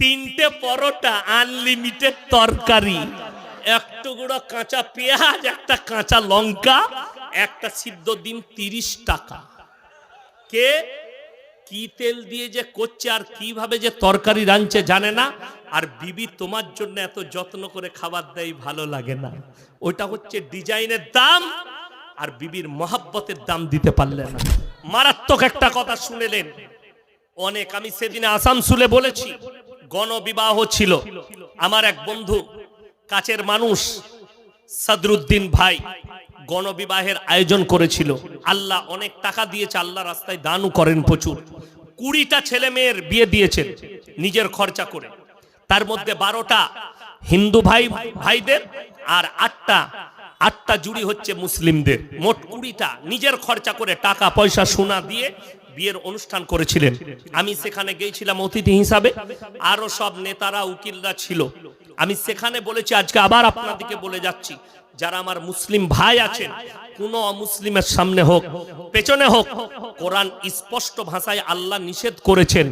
তিনটে পরোটা আনলিমিটেড তরকারি। এক টুকরো কাঁচা পেঁয়াজ, একটা কাঁচা লঙ্কা, একটা সিদ্ধ ডিম তিরিশ টাকা। কে কি তেল দিয়ে যে করছে আর কীভাবে যে তরকারি রাঁধছে জানে না। আর বিবি তোমার জন্য এত যত্ন করে খাবার দেয়, ভালো লাগে না। ওটা হচ্ছে ডিজাইনের দাম আর বিবির মহাব্বতের দাম দিতে পারলে না। মারাত্মক একটা কথা শুনেলেন। অনেক আমি সেদিনে আসানসুলে বলেছি গণবিবাহ ছিল। আমার এক বন্ধু, কাছের মানুষ, সাদরুদ্দিন ভাই, গণবিবাহের আয়োজন করেছিল। আল্লাহ অনেক টাকা দিয়েছে, আল্লাহ রাস্তায় দানও করেন প্রচুর। কুড়িটা ছেলে মেয়ের বিয়ে দিয়েছেন নিজের খরচা করে। তার মধ্যে বারোটা হিন্দু ভাই, ভাইদের আর আটটা আটটা জুড়ি হচ্ছে মুসলিমদের। মোট কুড়িটা নিজের খরচা করে টাকা, পয়সা, সোনা দিয়ে বিয়ের অনুষ্ঠান করেছিলেন। আমি সেখানে গিয়েছিলাম অতিথি হিসাবে। আরও সব নেতারা, উকিলরা ছিল। আমি সেখানে বলেছি, আজকে আবার আপনাদেরকে বলে যাচ্ছি। যারা আমার মুসলিম ভাই আছেন, কোন অমুসলিমের সামনে হোক, পেছনে হোক, কোরআন স্পষ্ট ভাষায় আল্লাহ নিষেধ করেছেন।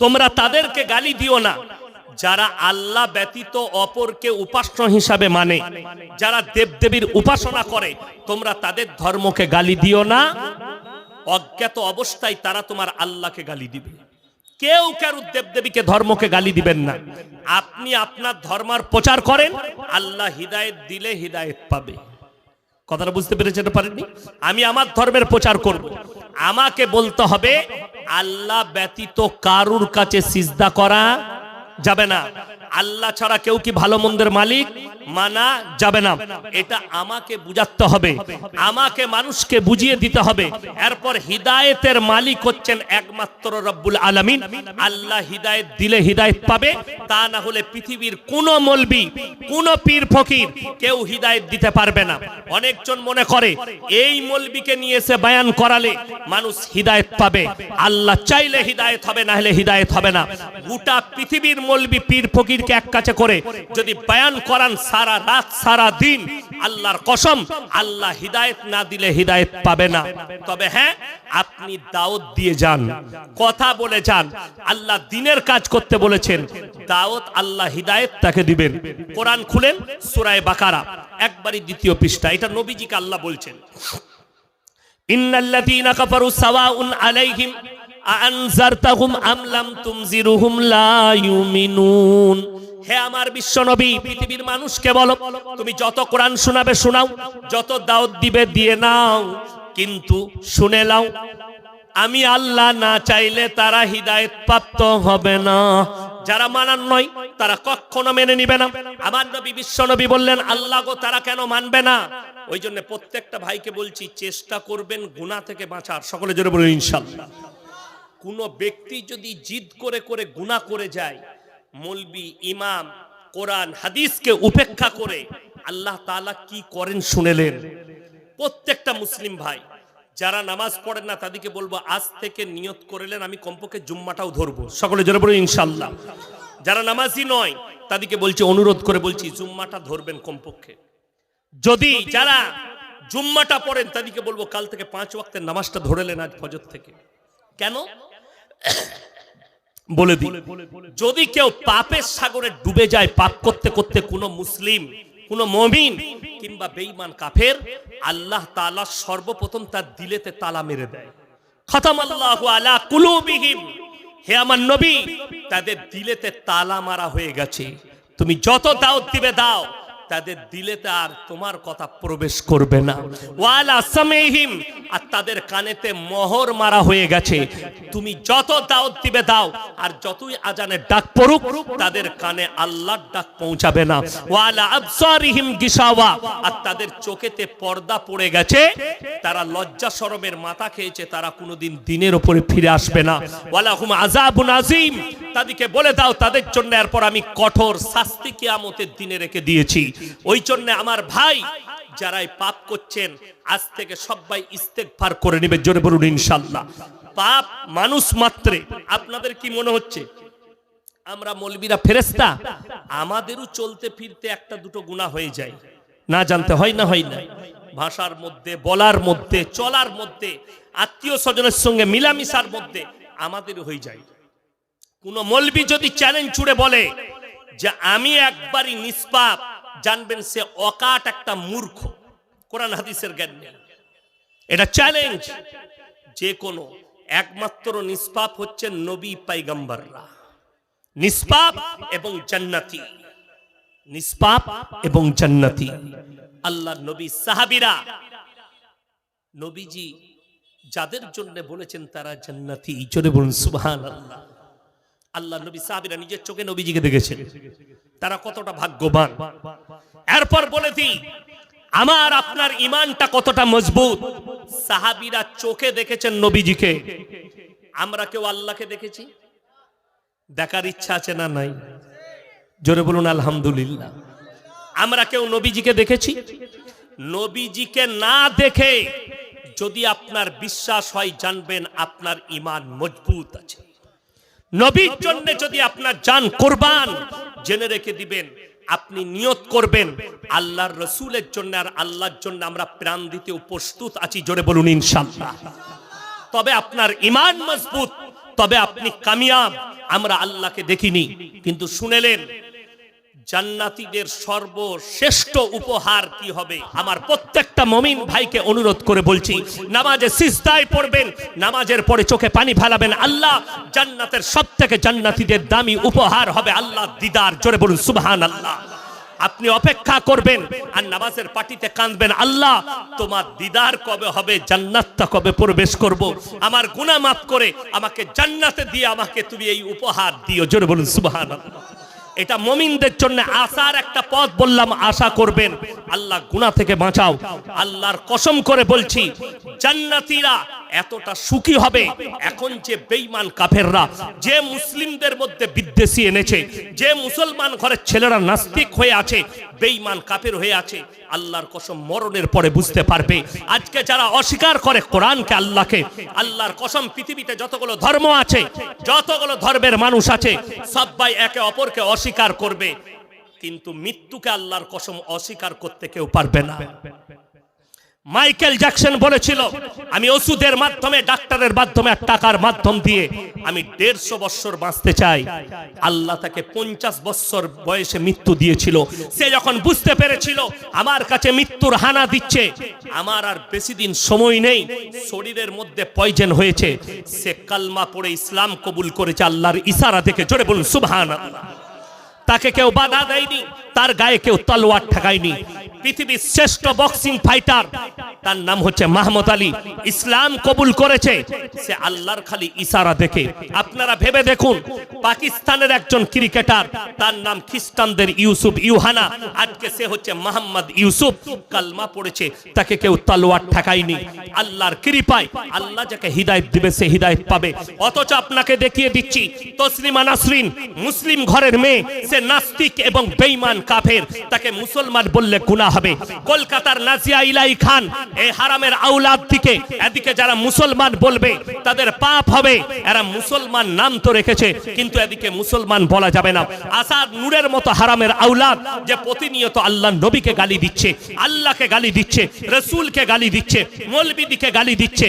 তোমরা তাদেরকে গালি দিও না। যারা আল্লাহ ব্যতীত অপরকে উপাস্য হিসাবে মানে যারা দেবদেবীর উপাসনা করে, তোমরা তাদের ধর্মকে গালি দিও না। অজ্ঞাত অবস্থায় তারা তোমার আল্লাহকে গালি দিবে। কেউ কারু দেবদেবীকে ধর্মকে গালি দিবেন না। আপনি আপনার ধর্মার প্রচার করেন, আল্লাহ হিদায়েত দিলে হিদায়েত পাবে। কথাটা বুঝতে পেরেছেন পারেননি? আমি আমার ধর্মের প্রচার করব। আমাকে বলতে হবে, আল্লাহ ব্যতীত কারুর কাছে সিজদা করা যাবে না। আল্লাহ ছাড়া কেউ কি ভালো মন্দের মালিক? মানা যাবে না। এটা আমাকে বুঝাতে হবে। আমাকে মানুষকে বুঝিয়ে দিতে হবে। এরপর হিদায়েতের মালিক হচ্ছেন একমাত্র রব্বুল আলামিন। আল্লাহ হিদায়েত দিলে হিদায়েত পাবে। তা না হলে পৃথিবীর কোন মলবি, কোন পীর ফকির কেউ হিদায়েত দিতে পারবে না। অনেকজন মনে করে, এই মলবিকে নিয়ে এসে বায়ান করালে মানুষ হিদায়েত পাবে। আল্লাহ চাইলে হিদায়েত হবে, না হলে হিদায়েত হবে না। গোটা পৃথিবীর মলবি পীর ফকিরকে এক কাছে করে, যদি বায়ান করান সারা রাত, সারা দিন, আল্লাহর কসম, আল্লাহ হিদায়েত না দিলে হিদায়েত পাবে না। তবে হ্যাঁ আপনি দাওয়াত দিয়ে যান, কথা বলে যান, আল্লাহ দিনের কাজ করতে বলেছেন, দাওয়াত আল্লাহ হিদায়েত তাকে দিবেন। কোরআন খুলেন, সূরায়ে বাকারা, একবারই দ্বিতীয় পৃষ্ঠা, এটা নবীজিকে আল্লাহ বলছেন। ইন্নাল্লাযীনা কাফারু সাওয়াউন আলাইহিম আনজারতাহুম আম লাম তুমজিরুহুম লা ইউমিনুন। হে আমার বিশ্ব নবী পৃথিবীর মানুষকে বলো, তুমি যত কোরআন শোনাবে শোনাও, যত দাওয়াত দিবে দিয়ে নাও, কিন্তু শুনে নাও, আমি আল্লাহ না চাইলে তারা হিদায়েত প্রাপ্ত হবে না। যারা মানার নয়, তারা কখনো মেনে নিবে না। আমার নবী বিশ্ব নবী বললেন, আল্লাহ গো, তারা কেন মানবে না? ওই জন্য প্রত্যেকটা ভাইকে বলছি, চেষ্টা করবেন গুনাহ থেকে বাঁচার। সকলে জোরে বলুন, ইনশাল্লাহ। কোন ব্যক্তি যদি জিদ করে করে গুনাহ করে যায়, মলবি ইমাম, কোরআন, হাদিসকে উপেক্ষা করে আল্লাহ তাআলা কি করেন শুনেলেন। প্রত্যেকটা মুসলিম ভাই, যারা নামাজ পড়েন না, তাদেরকে বলব, আজ থেকে নিয়ত করেলেন আমি কমপক্ষে জুম্মাটাও ধরবো। সকলে জোরে বলুন ইনশাল্লাহ যারা নামাজি নয়, তাদেরকে বলছি, অনুরোধ করে বলছি, জুম্মাটা ধরবেন কমপক্ষে। যদি যারা জুম্মাটা পড়েন, তাদেরকে বলব, কাল থেকে পাঁচ ওয়াক্তের নামাজটা ধরেলেন আজ ফজর থেকে। কেন? বলে দিই যদি কেউ পাপের সাগরে ডুবে যায় পাপ করতে করতে কোনো মুসলিম কোন মমিন কিংবা বেঈমান কাফের আল্লাহ তাআলা সর্বপ্রথম তার দিলেতে তালা মেরে দেয়। খতম আল্লাহ আলা কুলুবিহিম। হে আমার নবী তাদের দিলেতে তালা মারা হয়ে গেছে। তুমি যত দাওয়াত দিবে দাও তাদের দিলেতে আর তোমার কথা প্রবেশ করবে না। ওয়ালা সামেহিম আর তাদের কানেতে মোহর মারা হয়ে গেছে। তুমি যত দাওয়াত দিবে দাও, আর যতই আজানের ডাক পড়ুক, তাদের কানে আল্লাহর ডাক পৌঁছাবে না। ওয়ালা আবসারিহিম গিসাওয়া, আর তাদের চোখেতে পর্দা পড়ে গেছে। তারা লজ্জা শরমের মাথা খেয়েছে, তারা কোনোদিন দিনের উপরে ফিরে আসবে না। ওয়ালা হুম আযাবুন আযীম, তাদেরকে বলে দাও, তাদের জন্য এরপর আমি কঠোর শাস্তি কিয়ামতের দিনে রেখে দিয়েছি। ওই জন্য আমার ভাই যারাই পাপ করছেন, আজ থেকে সবাই ইস্তেগফার করে নেবে, জোরে বলুন ইনশাল্লাহ পাপ মানুষ মাত্রে। আপনাদের কি মনে হচ্ছে? আমরা মলবিরা ফেরেস্তা আমাদেরও চলতে ফিরতে একটা দুটো গুণা হয়ে যায়। না জানতে হয় না হয় না। ভাষার মধ্যে, বলার মধ্যে, চলার মধ্যে, আত্মীয় স্বজনের সঙ্গে মিলামিশার মধ্যে আমাদের হয়ে যায়। কোন মলবি যদি চ্যালেঞ্জ ছুড়ে বলে যে, আমি একবারই নিষ্পাপ জানবেন সে অকাট একটা মূর্খ। কোরআন হাদিসের জ্ঞান এটা চ্যালেঞ্জ যে কোনো, একমাত্র নিষ্পাপ হচ্ছে নবী পাইগাম্বাররা। নিষ্পাপ এবং জান্নাতি। নিষ্পাপ এবং জান্নাতি। আল্লাহ নবী সাহাবিরা। নবীজি যাদের জন্য বলেছেন তারা জান্নাতি। জোরে বলুন সুবহান আল্লাহ আল্লাহ নবী সাহাবিরা নিজের চোখে নবীজিকে দেখেছেন। তারা কতটা ভাগ্যবান। এরপর বলে দিই, আমার আপনার ইমানটা কতটা মজবুত। সাহাবিরা চোখে দেখেছেন নবীজিকে। আমরা কেউ আল্লাহকে দেখেছি? দেখার ইচ্ছা আছে না নাই? জোরে বলুন, আলহামদুলিল্লাহ। আমরা কেউ নবীজিকে দেখেছি? নবীজিকে না দেখে যদি আপনার বিশ্বাস হয়, জানবেন আপনার ইমান মজবুত আছে। নবীর জন্য যদি আপনার জান কোরবান, জেনে রেখে দিবেন, আপনি নিয়ত করবেন, আল্লাহর রসুলের জন্য আর আল্লাহর জন্য আমরা প্রাণ দিতে প্রস্তুত আছি, জোরে বলুন ইনশাল্লাহ তবে আপনার ইমান মজবুত, তবে আপনি কামিয়াব, আমরা আল্লাহকে দেখিনি, কিন্তু শুনেলেন জান্নাতীদের সর্বশ্রেষ্ঠ উপহার কি হবে? আমার প্রত্যেকটা মমিন ভাইকে অনুরোধ করে বলছি, নামাজে সিজদায় পড়বেন, নামাজের পরে চোখে পানি ফেলাবেন আল্লাহ জান্নাতের সব থেকে জান্নাতীদের দামি উপহার হবে আল্লাহ দিদার। জোরে বলুন সুবহান আল্লাহ আপনি অপেক্ষা করবেন আর নামাজের পার্টিতে কাঁদবেন। আল্লাহ, তোমার দিদার কবে হবে, জান্নাতটা কবে প্রবেশ করব? আমার গুনাহ মাফ করে আমাকে জান্নাতে দিয়ে আমাকে তুমি এই উপহার দিও। জোরে বলুন, সুবহানাল্লাহ। এটা মমিনদের জন্য আশার একটা পথ বললাম, আশা করবেন। আল্লাহ গুনাহ থেকে বাঁচাও। আল্লাহর কসম করে বলছি, জান্নাতীরা এতটা সুখী হবে এখন যে বেঈমান কাফেররা, যে মুসলিমদের মধ্যে বিদ্বেষী এনেছে, যে মুসলমান ঘরের ছেলেরা নাস্তিক হয়ে আছে, বেঈমান কাফের হয়ে আছে, আল্লাহর কসম মরণের পরে বুঝতে পারবে। আজকে যারা অস্বীকার করে কোরআনকে, আল্লাহকে, আল্লাহর কসম পৃথিবীতে যতগুলো ধর্ম আছে, যতগুলো ধর্মের মানুষ আছে সবাই একে অপরকে অস্বীকার করবে। কিন্তু মৃত্যুকে আল্লাহর কসম অস্বীকার করতে কেউ পারবে না। মাইকেল জ্যাকসন বলেছিল, আমি ওষুধের মাধ্যমে, ডাক্তারের মাধ্যমে টাকার মাধ্যম দিয়ে আমি দেড়শো বৎসর বাঁচতে চাই। আল্লাহ তাকে পঞ্চাশ বৎসর বয়সে মৃত্যু দিয়েছিল। সে যখন বুঝতে পেরেছিল, আমার কাছে মৃত্যুর হানা দিচ্ছে, আমার আর বেশি দিন সময় নেই, শরীরের মধ্যে পয়জন হয়েছে। সে কালমা পড়ে ইসলাম কবুল করেছে আল্লাহর ইশারা দেখে জোরে বলুন সুবহান তাকে কেউ বাধা দেয়নি, তার গায়ে কেউ তলোয়ার ঠেকায়নি। পৃথিবীর শ্রেষ্ঠ বক্সিং ফাইটার তার নাম হচ্ছে মাহমুদ আলী। ইসলাম কবুল করেছে, সে আল্লাহর খালি ইশারা দেখে। আপনারা ভেবে দেখুন, পাকিস্তানের একজন ক্রিকেটার, তার নাম খ্রিস্টানদের ইউসুফ ইউহানা। আজকে সে হচ্ছে মোহাম্মদ ইউসুফ, কালমা পড়েছে, তাকে কেউ তলোয়ার ঠেকায়নি। আল্লাহর কৃপায়, আল্লাহ যাকে হিদায়ত দিবে, সে হিদায়ত পাবে। অথচ আপনাকে দেখিয়ে দিচ্ছি, তসলিমা নাসরিন, মুসলিম ঘরের মেয়ে সে নাস্তিক এবং বেঈমান কাফের, তাকে মুসলমান বললে গুনাহ হবে। কলকাতার নাজিয়া ইলাই খান এই হারামের আউলাদ থেকে এদিকে যারা মুসলমান বলবে, তাদের পাপ হবে। এরা মুসলমান নাম তো রেখেছে, কিন্তু এদিকে মুসলমান বলা যাবে না। আসাদ নূরের মতো হারামের আউলাদ যে প্রতিনিয়ত আল্লাহ নবীকে গালি দিচ্ছে, আল্লাহকে গালি দিচ্ছে, রসুলকে গালি দিচ্ছে, মৌলবিদিকে গালি দিচ্ছে,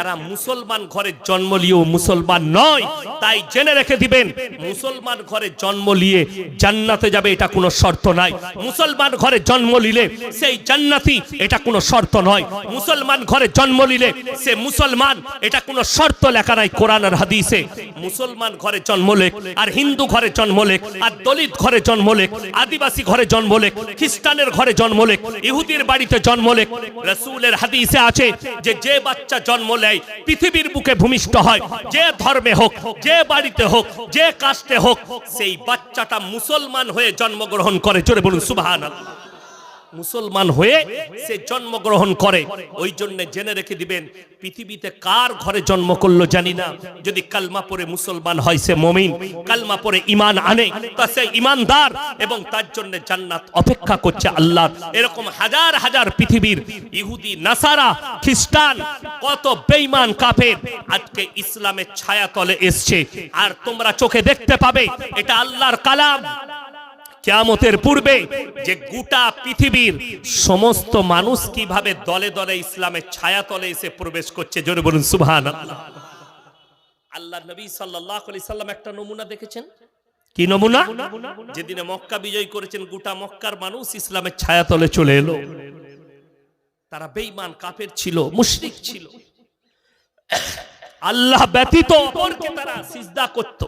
এরা মুসলমান ঘরে জন্ম নিয়েও মুসলমান নয়, তাই জেনে রেখে দিবেন, মুসলমান ঘরে জন্ম নিয়ে জান্নাতে যাবে, এটা কোনো শর্ত নাই। মুসলমান ঘরে জন্ম নিলে সেই জান্নাতি, এটা কোনো শর্ত নয়। মুসলমান ঘরে জন্ম নিলে সে মুসলমান, এটা কোনো শর্ত লেখা নাই কোরআন আর হাদিসে। মুসলমান ঘরে জন্ম লেখ আর হিন্দু ঘরে জন্ম লেখ আর দলিত ঘরে জন্ম লেখ আদিবাসী ঘরে জন্ম লেখ খ্রিস্টানের ঘরে জন্ম লেখ ইহুদির বাড়িতে জন্ম লেখ রসুলের হাদিসে আছে যে যে বাচ্চা জন্ম নেয়, পৃথিবীর বুকে ভূমিষ্ঠ হয়। যে ধর্মে হোক, যে বাড়িতে হোক, যে কাস্টে হোক, সেই বাচ্চাটা মুসলমান হয়ে জন্মগ্রহণ করে। জোরে বলুন সুবহান মুসলমান হয়ে সে জন্মগ্রহণ করে। ওই জন্য জেনে রেখে দিবেন, পৃথিবীতে কার ঘরে জন্ম করল জানি না। যদি কালমা পরে মুসলমান হয় সে মমিন, কালমা পরে ইমান আনে, তা সে ইমানদার এবং তার জন্য জান্নাত অপেক্ষা করছে আল্লাহ। এরকম হাজার হাজার পৃথিবীর ইহুদি, নাসারা, খ্রিস্টান, কত বেঈমান কাফের আজকে ইসলামের ছায়া তলে এসছে। আর তোমরা চোখে দেখতে পাবে, এটা আল্লাহর কালাম। কেয়ামতের পূর্বে যে গোটা পৃথিবীর সমস্ত মানুষ কীভাবে দলে দলে ইসলামের ছায়া তলে এসে প্রবেশ করছে জোরে বলুন সুবহান আল্লাহ নবী আলাইহি সাল্লাম একটা নমুনা দেখেছেন? কি নমুনা? যেদিনে মক্কা বিজয় করেছেন গোটা মক্কার মানুষ ইসলামের ছায়া তলে চলে এলো। তারা বেঈমান কাফের ছিল মুশরিক ছিল। আল্লাহ ব্যতীত অপরকে তারা সিজদা করত।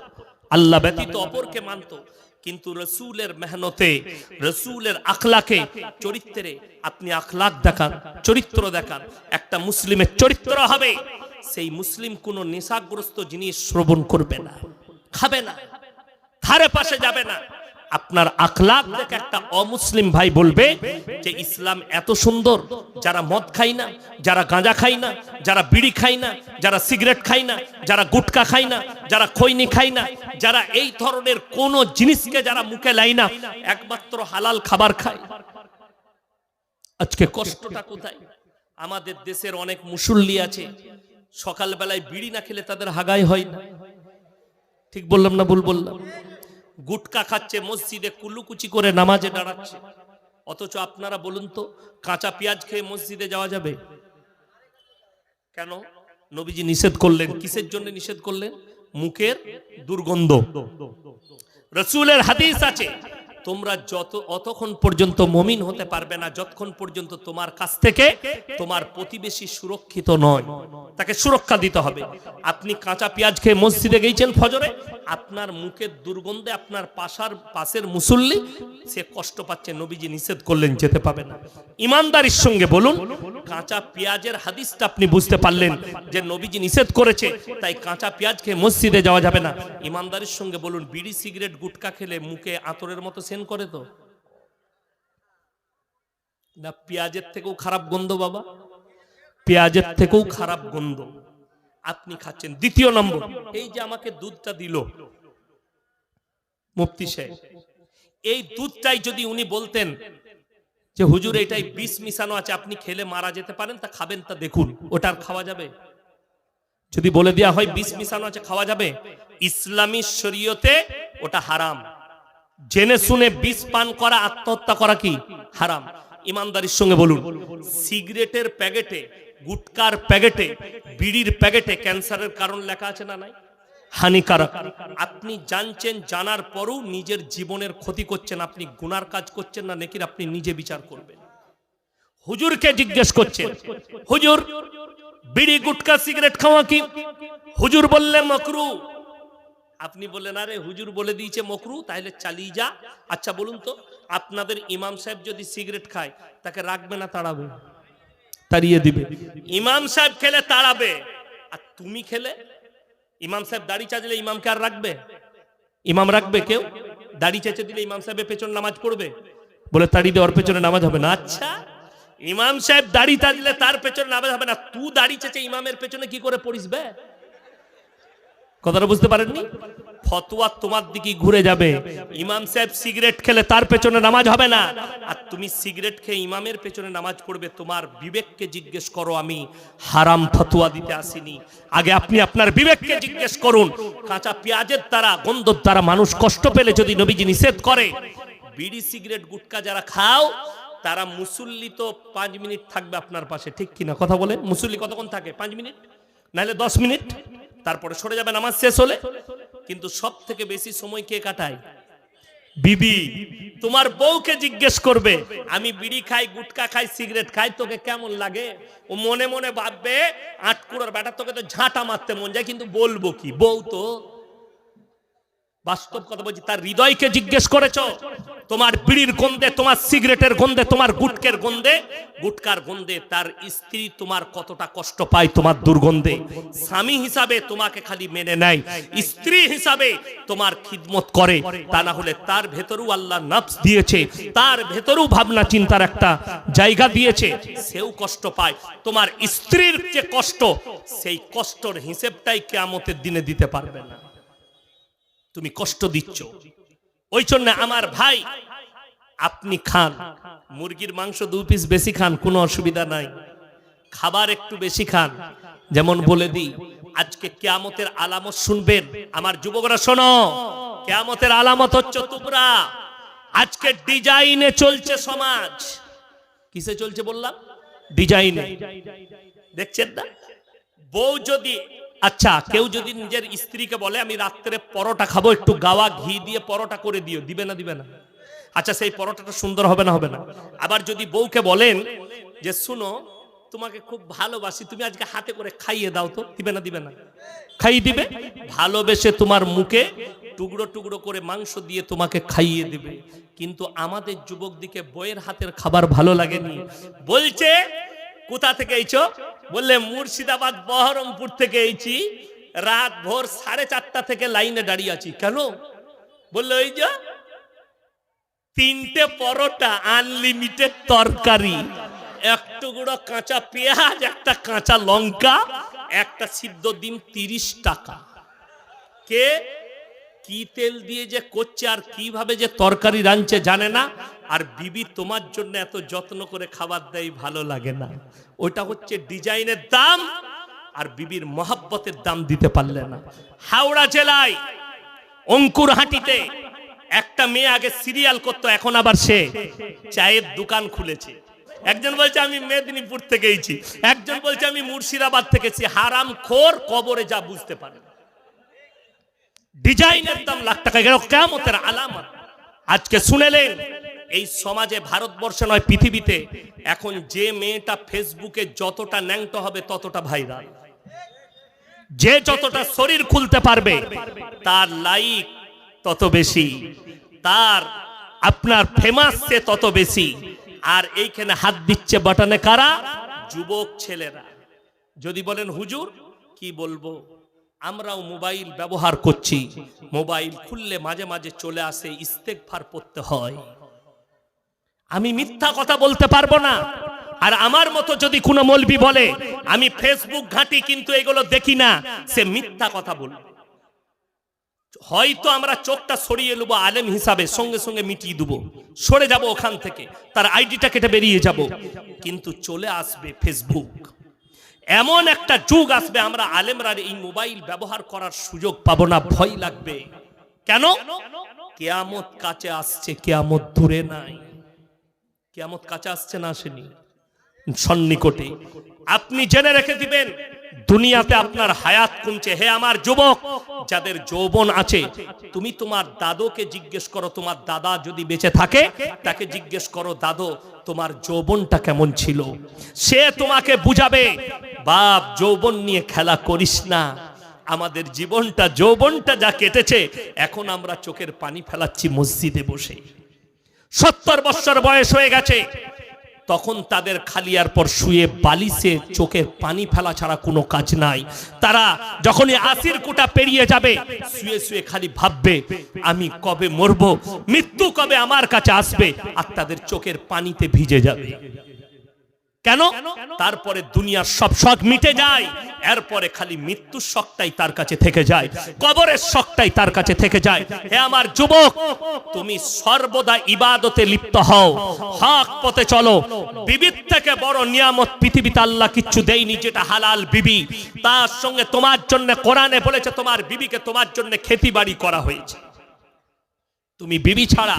আল্লাহ ব্যতীত অপরকে মানত। কিন্তু রসুলের মেহনতে, রসুলের আখলাকে, চরিত্রে আপনি আখলাক দেখান, চরিত্র দেখান। একটা মুসলিমের চরিত্র হবে, সেই মুসলিম কোনো নেশাগ্রস্ত জিনিস শ্রবণ করবে না, খাবে না, ধারে পাশে যাবে না। আপনার আখলাক দেখে একটা অমুসলিম ভাই বলবে যে ইসলাম এত সুন্দর, যারা মদ খাই না, যারা গাঁজা খাই না, যারা বিড়ি খাই না, যারা সিগারেট খাই না, যারা গুটকা খাই না, যারা খৈনি খাই না, যারা এই ধরনের কোন জিনিসকে যারা মুখে লাই না, একমাত্র হালাল খাবার খায়। আজকে কষ্টটা কোথায়? আমাদের দেশের অনেক মুসল্লি আছে, সকালবেলায় বিড়ি না খেলে তাদের হাগাই হয় না। ঠিক বললাম না ভুল বললাম? গুটকা খাচ্ছে, মসজিদে কুলুকুচি করে নামাজে দাঁড়াচ্ছে। অথচ আপনারা বলুন তো, কাঁচা পেঁয়াজ খেয়ে মসজিদে যাওয়া যাবে? কেন? নবীজি নিষেধ করলেন। কিসের জন্য নিষেধ করলেন? মুখের দুর্গন্ধ। রসুলের হাদিস আছে তোমরা যত, অতক্ষণ পর্যন্ত মমিন হতে পারবে না, যতক্ষণ পর্যন্ত তোমার কাছ থেকে তোমার প্রতিবেশী সুরক্ষিত নয়, তাকে সুরক্ষা দিতে হবে। আপনি কাঁচা পেঁয়াজ খেয়ে মসজিদে গিয়েছেন ফজরে, আপনার মুখের দুর্গন্ধে আপনার পাশার, পাশের মুসল্লি, সে কষ্ট পাচ্ছে, নবীজি নিষেধ করলেন, যেতে পাবে না। ইমানদারির সঙ্গে বলুন, কাঁচা পেঁয়াজের হাদিসটা আপনি বুঝতে পারলেন যে নবীজি নিষেধ করেছে, তাই কাঁচা পেঁয়াজ খেয়ে মসজিদে যাওয়া যাবে না। ইমানদারির সঙ্গে বলুন, বিড়ি, সিগারেট, গুটকা খেলে মুখে আতরের মতো সেন করে তো? না, পেঁয়াজের থেকেও খারাপ গন্ধ বাবা। পেঁয়াজের থেকেও খারাপ গন্ধ। আপনি খাচ্ছেন। দ্বিতীয় নম্বর, এই যে আমাকে দুধটা দিল, মুফতি সাহেব, এই দুধটাই যদি উনি বলতেন যে, হুজুর, এটাই বিষ মিশানো আছে, আপনি খেলে মারা যেতে পারেন, তা খাবেন, তা দেখুন ওটা আর খাওয়া যাবে? যদি বলে দেওয়া হয়, বিষ মিশানো আছে, খাওয়া যাবে? ইসলামী শরীয়তে ওটা হারাম। জেনে শুনে বিষ পান করা, আত্মহত্যা করা কি? হারাম। ইমানদারির সঙ্গে বলুন। সিগারেটের প্যাকেটে, গুটকার প্যাকেটে, বিড়ির প্যাকেটে ক্যান্সারের কারণ লেখা আছে না নাই? হানিকারক। আপনি জানছেন, জানার পরও নিজের জীবনের ক্ষতি করছেন, আপনি গুনার কাজ করছেন না নাকি আপনি নিজে বিচার করবেন। হুজুরকে জিজ্ঞেস করছেন, হুজুর, বিড়ি, গুটকা, সিগারেট খাওয়া কি? হুজুর বললেন, মকরু। আপনি বললেন, আরে হুজুর বলে দিয়েছে মকরু, তাহলে চালিয়ে যা। আচ্ছা বলুন তো, আপনাদের ইমাম সাহেব যদি সিগারেট খায়, তাকে রাখবে না তাড়াবে? তাড়িয়ে দিবে। ইমাম সাহেব খেলে তাড়াবে। আর তুমি খেলে? ইমাম সাহেব দাড়ি চাচলে ইমামকে আর রাখবে? ইমাম রাখবে কেউ? দাড়ি চেঁচে দিলে ইমাম সাহেবের পেছনে নামাজ পড়বে? বলে তাড়ি দেওয়ার পেছনে নামাজ হবে না। আচ্ছা ইমাম সাহেব দাড়ি চাচলে তার পেছনে নামাজ হবে না। তুই দাড়ি চেঁচে ইমামের পেছনে কি করে পড়িস বে? কথাটা বুঝতে পারেননি? ফতোয়া তোমার দিকে ঘুরে যাবে। ইমাম সাহেব সিগারেট খেলে তার পেছনে নামাজ হবে না। আর তুমি সিগারেট খেয়ে ইমামের পেছনে নামাজ পড়বে, তোমার বিবেককে জিজ্ঞেস করো আমি। হারাম ফতোয়া দিতে আসিনি। আগে আপনি আপনার বিবেককে জিজ্ঞেস করুন। কাঁচা পেঁয়াজের দ্বারা, গন্ধর দ্বারা মানুষ কষ্ট পেলে যদি নবীজি নিষেধ করে, বিড়ি, সিগারেট, গুটকা যারা খাও, তারা মুসল্লি তো পাঁচ মিনিট থাকবে আপনার পাশে। ঠিক কিনা? কথা বলে মুসল্লি কতক্ষণ থাকে? পাঁচ মিনিট? নাহলে দশ মিনিট? তারপরে সরে যাবে, নামাজ শেষ হলে? কিন্তু সব থেকে বেশি সময় কে কাটায়? বিবি, তোমার বউকে জিজ্ঞেস করবে, আমি বিড়ি খাই, গুটকা খাই, সিগারেট খাই, তোকে কেমন লাগে? ও মনে মনে ভাববে, আটকুড়ার বেটা তোকে তো ঝাঁটা মারতে মন যায়, কিন্তু বলব কি? বউ তো। বাস্তব কথা বলছি, তার হৃদয়কে জিজ্ঞেস করেছ? তোমার বিড়ির গন্ধে, তোমার সিগারেটের গন্ধে, তোমার গুটকের গন্ধে, গুটকার গন্ধে তার স্ত্রী তোমার কতটা কষ্ট পায় তোমার দুর্গন্ধে। স্বামী হিসাবে তোমাকে খালি মেনে নেয়, স্ত্রী হিসাবে তোমার খিদমত করে, তা না হলে তার ভেতরেও আল্লাহ নফস দিয়েছে, তার ভেতরেও ভাবনা চিন্তার একটা জায়গা দিয়েছে, সেও কষ্ট পায়। তোমার স্ত্রীর যে কষ্ট, সেই কষ্টর হিসেবটাই কেয়ামতের দিনে দিতে পারবে না। তুমি কষ্ট দিচ্ছ। ওই জন্য আমার ভাই, আপনি খান। মুরগির মাংস দু পিস বেশি খান, কোনো অসুবিধা নাই। খাবার একটু বেশি খান। যেমন বলে দিই, আজকে কেয়ামতের আলামত শুনবেন। আমার যুবকরা শোনো, কেয়ামতের আলামত হচ্ছে তোমরা। আজকে ডিজাইনে চলছে সমাজ। কিসে চলছে বললাম? ডিজাইনে দেখছেন না? বউ যদি আচ্ছা কেউ যদি নিজের স্ত্রীকে বলে, আমি রাত্রে পরোটা খাব, একটু গাওয়া ঘি দিয়ে পরোটা করে দিও। দিবে না দিবে না। আচ্ছা সেই পরোটাটা সুন্দর হবে না হবে না? আবার যদি বউকে বলেন যে, শুনো, তোমাকে খুব ভালোবাসি, তুমি আজকে হাতে করে খাইয়ে দাও তো। দিবে না দিবে না। খাইয়ে দিবে? ভালোবেসে তোমার মুখে টুকরো টুকরো করে মাংস দিয়ে তোমাকে খাইয়ে দিবে। কিন্তু আমাদের যুবক দিকে বইয়ের হাতের খাবার ভালো লাগেনি। বলছে, কোথা থেকে এইছো? বললে, মুর্শিদাবাদ, বহরমপুর থেকে এইছি রাত ভোর সাড়ে চারটা থেকে লাইনে দাঁড়িয়ে আছি। কেন? বললে ওই যে তিনটে পরোটা আনলিমিটেড তরকারি এক টুকরো কাঁচা পেঁয়াজ, একটা কাঁচা লঙ্কা, একটা সিদ্ধ ডিম তিরিশ টাকা। কে? কি তেল দিয়ে যে করছে আর কীভাবে যে তরকারি রাঁধছে জানে না। আর বিবি তোমার জন্য এত যত্ন করে খাবার দেয়, ভালো লাগে না। ওটা হচ্ছে ডিজাইনের দাম, আর বিবির মহাব্বতের দাম দিতে পারলে না। হাওড়া জেলায় অঙ্কুরহাটিতে একটা মেয়ে আগে সিরিয়াল করতো, এখন আবার সে চায়ের দোকান খুলেছে। একজন বলছে, আমি মেদিনীপুর থেকে এইছি একজন বলছে, আমি মুর্শিদাবাদ থেকে এসেছি। হারাম খোর কবরে যা বুঝতে পারে। ডিজাইনের দাম লাখ টাকা গেল কেমতের আলামত। আজকে শুনেলেন এই সমাজে ভারতবর্ষে নয়, পৃথিবীতে এখন যে মেয়েটা ফেসবুকে যতটা ন্যাংট হবে ততটা ভাইরাল। যে যতটা শরীর খুলতে পারবে, তার লাইক তত বেশি, তার আপনার ফেমাস সে তত বেশি। আর এইখানে হাত দিচ্ছে বাটনে কারা? যুবক ছেলেরা। যদি বলেন, হুজুর, কি বলব? আমরাও মোবাইল ব্যবহার করছি। মোবাইল খুললে মাঝে মাঝে চলে আসে ইস্তেকফার পড়তে হয়। আমি মিথ্যা কথা বলতে পারব না। আর আমার মতো যদি কোনো মলবি বলে, আমি ফেসবুক ঘাঁটি কিন্তু এগুলো দেখি না, সে মিথ্যা কথা বলবে। হয়তো আমরা চোখটা সরিয়ে নেব, আলেম হিসাবে সঙ্গে সঙ্গে মিটিয়ে দেবো। সরে যাব ওখান থেকে, তার আইডিটা কেটে বেরিয়ে যাব। কিন্তু চলে আসবে ফেসবুক। এমন একটা যুগ আসবে, আমরা আলেমরা এই মোবাইল ব্যবহার করার সুযোগ পাবো না, ভয় লাগবে। কেন? কেয়ামত কাছে আসছে, কেয়ামত দূরে নাই। কেয়ামত কাছে আসছে না আসেনি। সন্নিকটে। আপনি জেনে রেখে দিবেন, দুনিয়াতে আপনার হায়াত কমছে। হে আমার যুবক, যাদের যৌবন আছে, তুমি তোমার দাদুকে জিজ্ঞেস করো, তোমার দাদা যদি বেঁচে থাকে, তাকে জিজ্ঞেস করো, দাদু, তোমার যৌবনটা কেমন ছিল? সে তোমাকে বুঝাবে, বাপ, যৌবন নিয়ে খেলা করিস না। আমাদের জীবনটা, যৌবনটা যা কেটেছে, এখন আমরা চোখের পানি ফেলাচ্ছি মসজিদে বসে। সত্তর বছর বয়স হয়ে গেছে। তখন তাদের খালিয়ার পর শুয়ে বালিশে চোখের পানি ফেলা ছাড়া কোনো কাজ নাই। তারা যখনই আসির কুটা পেরিয়ে যাবে, শুয়ে শুয়ে খালি ভাববে, আমি কবে মরব, মৃত্যু কবে আমার কাছে আসবে, আর তাদের চোখের পানিতে ভিজে যাবে। কেন? তারপরে দুনিয়ার সব শখ মিটে যায় এরপরে খালি মৃত্যুর শখটাই তার কাছে থেকে যায় কবরের শখটাই তার কাছে থেকে যায়। হে আমার যুবক তুমি সর্বদা ইবাদতে লিপ্ত হও হক পথে চলো। বিবির থেকে বড় নিয়ামত পৃথিবীতে আল্লাহ কিচ্ছু দেয়নি যেটা হালাল বিবি। তার সঙ্গে তোমার জন্য কোরআনে বলেছে তোমার বিবিকে তোমার জন্য খেতি বাড়ি করা হয়েছে। তুমি বিবি ছাড়া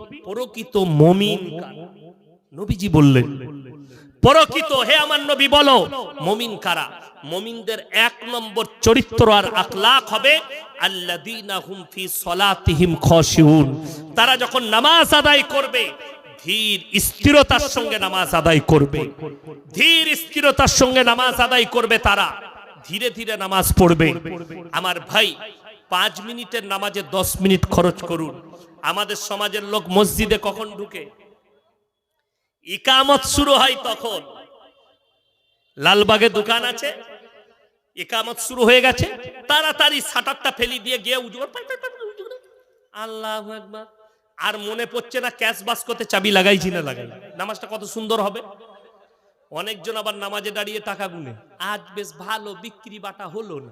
প্রকৃত মমিন? নবীজি বললেন, প্রকৃত, হে আমার নবী বলো, মমিন কারা? মমিনদের এক নম্বর চরিত্র আর আখলাক হবে তারা যখন নামাজ আদায় করবে, ধীর স্থিরতার সঙ্গে নামাজ আদায় করবে। ধীর স্থিরতার সঙ্গে নামাজ আদায় করবে তারা, ধীরে ধীরে নামাজ পড়বে। আমার ভাই, পাঁচ মিনিটের নামাজে দশ মিনিট খরচ করুন। আমাদের সমাজের লোক মসজিদে কখন ঢুকে? ইকামত শুরু হয় তখন। লালবাগে দোকান আছে, ইকামত শুরু হয়ে গেছে, তাড়াতাড়ি শাটারটা ফেলি দিয়ে গিয়ে উজুর আল্লাহ একবার আর মনে পড়ছে না ক্যাশ বাস্কতে চাবি লাগাইছি না লাগাই। নামাজটা কত সুন্দর হবে। অনেকজন আবার নামাজে দাঁড়িয়ে টাকা গুনে। আজ বেশ ভালো বিক্রি বাটা হলো না।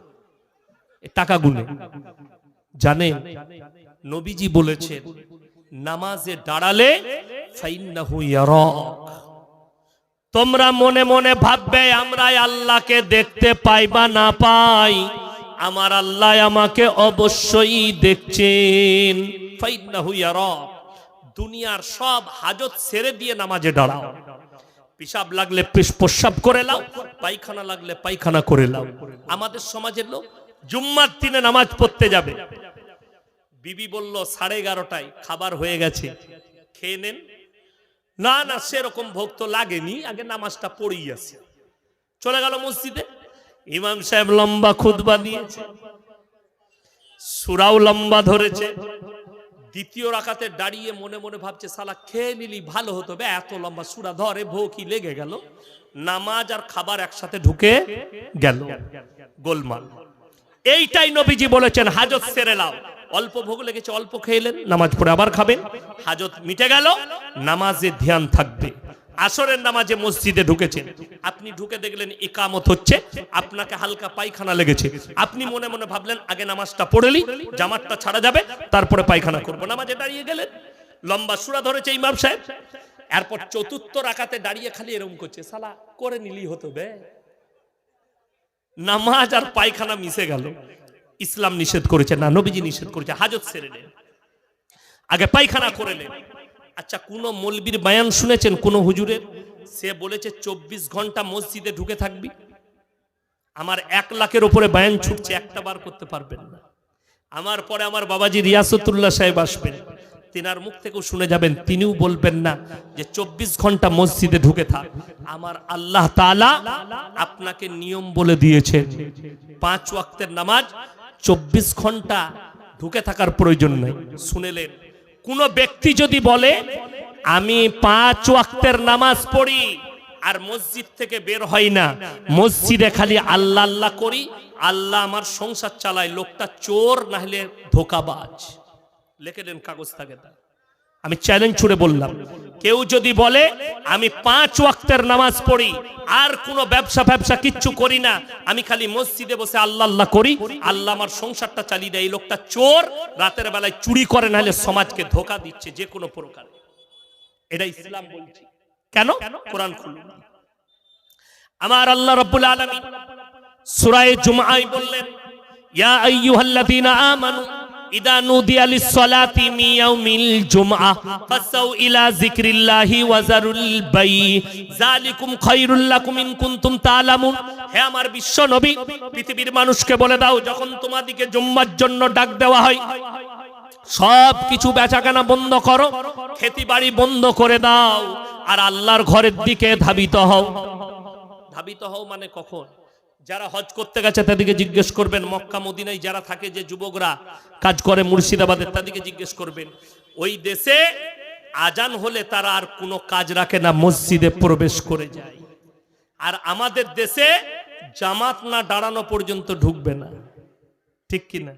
টাকা গুনে। জানেন নবীজি বলেছেন, নামাজে দাঁড়ালে তোমরা মনে মনে ভাববে আমরা আল্লাহকে দেখতে পাই বা না পাই। আমার আল্লাহ আমাকে অবশ্যই দেখছেন। দুনিয়ার সব হাজত ছেড়ে দিয়ে নামাজে দাঁড়াও। পিসাব লাগলে প্রস্রাব করে লাও পায়খানা লাগলে পায়খানা করে লাও আমাদের সমাজের লোক জুম্মার দিনে নামাজ পড়তে যাবে। বিবি বলল, সাড়ে এগারোটায় খাবার হয়ে গেছে। খেয়ে নেন। না না, সেরকম ভোগ তো লাগেনি। আগে নামাজটা পড়েই আছে চলে গেল মসজিদে। ইমাম সাহেব লম্বা খুতবা দিয়েছে। সুরাও লম্বা ধরেছে। দ্বিতীয় রাখাতে দাঁড়িয়ে মনে মনে ভাবছে, সালা, খেয়ে নিলি, ভালো হতো। বে এত লম্বা সুরা ধরে ভোকি লেগে গেল। নামাজ আর খাবার একসাথে ঢুকে গেল। গোলমাল। এইটাই নবীজি বলেছেন, হাজত সেরে লাও অল্প ভোগ লেগেছে, অল্প খেলেন, নামাজ পড়ে আবার খাবেন। হাজত মিটে গেল, নামাজে ধ্যান থাকবে। আসরের নামাজে মসজিদে ঢুকেছেন। আপনি ঢুকে দেখলেন একামত হচ্ছে, আপনাকে হালকা পায়খানা লেগেছে। আপনি মনে মনে ভাবলেন, আগে নামাজটা পড়েলি জামাতটা ছাড়া যাবে, তারপরে পায়খানা করব। নামাজে দাঁড়িয়ে গেলেন, লম্বা সুরা ধরেছে ইমাম সাহেব। এরপর চতুর্থ রাখাতে দাঁড়িয়ে খালি এরকম করছে, সালা, করে নিলি হতো বে। নামাজ আর পায়খানা মিশে গেল। ইসলাম নিষেধ করেছে, না, নবীজি নিষেধ করেছে, হাজত সেরে নেন। আগে পায়খানা করে নেন। আচ্ছা কোন মলবির বায়ান শুনেছেন? কোন হুজুরের? সে বলেছে, চব্বিশ ঘণ্টা মসজিদে ঢুকে থাকবি। আমার এক লাখের উপরে বায়ান ছুটছে, একটা বার করতে পারবেন না। আমার পরে আমার বাবাজি রিয়াসতুল্লাহ সাহেব আসবেন। তিনার মুখ থেকেও শুনে যাবেন, তিনিও বলবেন না যে চব্বিশ ঘণ্টা মসজিদে ঢুকে থাক। আমার আল্লাহ তাআলা আপনাকে নিয়ম বলে দিয়েছেন পাঁচ ওয়াক্তের নামাজ চব্বিশ ঘণ্টা ঢুকে থাকার প্রয়োজন নেই। শুনেলেন, কোন ব্যক্তি যদি বলে, আমি পাঁচ ওয়াক্তের নামাজ পড়ি আর মসজিদ থেকে বের হয় না, মসজিদে খালি আল্লাহ আল্লাহ করি, আল্লাহ আমার সংসার চালায়, লোকটা চোর না হলে ধোকাবাজ। লিখে দেন, কাগজ থাকে তা আমি চ্যালেঞ্জ ছুড়ে বললাম, কেউ যদি বলে, আমি পাঁচ ওয়াক্তের নামাজ পড়ি, আর কোনো ব্যবসা ব্যবসা কিচ্ছু করি না, আমি খালি মসজিদে বসে আল্লাহ আল্লাহ করি, আল্লাহ আমার সংসারটা চালিয়ে দেয়। এই লোকটা চোর, রাতের বেলায় চুরি করে, নাহলে সমাজকে ধোকা দিচ্ছে যে কোনো প্রকার। এটা ইসলাম বলছি। কেন? কোরআন খুলুন। আমার আল্লাহ রাব্বুল আলামিন সূরা জুমআয় বললেন, ইয়া আইয়ুহাল্লাযীনা আমানু ইদা নুদিয়া লিস-সালাতি মিন ইয়াউমিল জুমআহ ফাসাউ ইলা যিকরিল্লাহি ওয়া যারুল বাই। যালিকুম খায়রুল লাকুম ইন কুনতুম তা'লামুন হে আমার বিশ্ব নবী পৃথিবীর মানুষকে বলে দাও, যখন তোমাদিকে জুম্মার জন্য ডাক দেওয়া হয় সব কিছু বেচাকেনা বন্ধ করো খেতি বাড়ি বন্ধ করে দাও, আর আল্লাহর ঘরের দিকে ধাবিত হও। ধাবিত হও মানে কখন? যারা হজ করতে গেছে তাদেরকে জিজ্ঞেস করবেন, মক্কা, মদিনায় যারা থাকে যে যুবকরা কাজ করে মুর্শিদাবাদে, তাদেরকে জিজ্ঞেস করবেন, ওই দেশে আজান হলে তারা আর কোনো কাজ রাখে না, মসজিদে প্রবেশ করে যায়। আর আমাদের দেশে জামাত না দাঁড়ানো পর্যন্ত ঢুকবে না। ঠিক কিনা?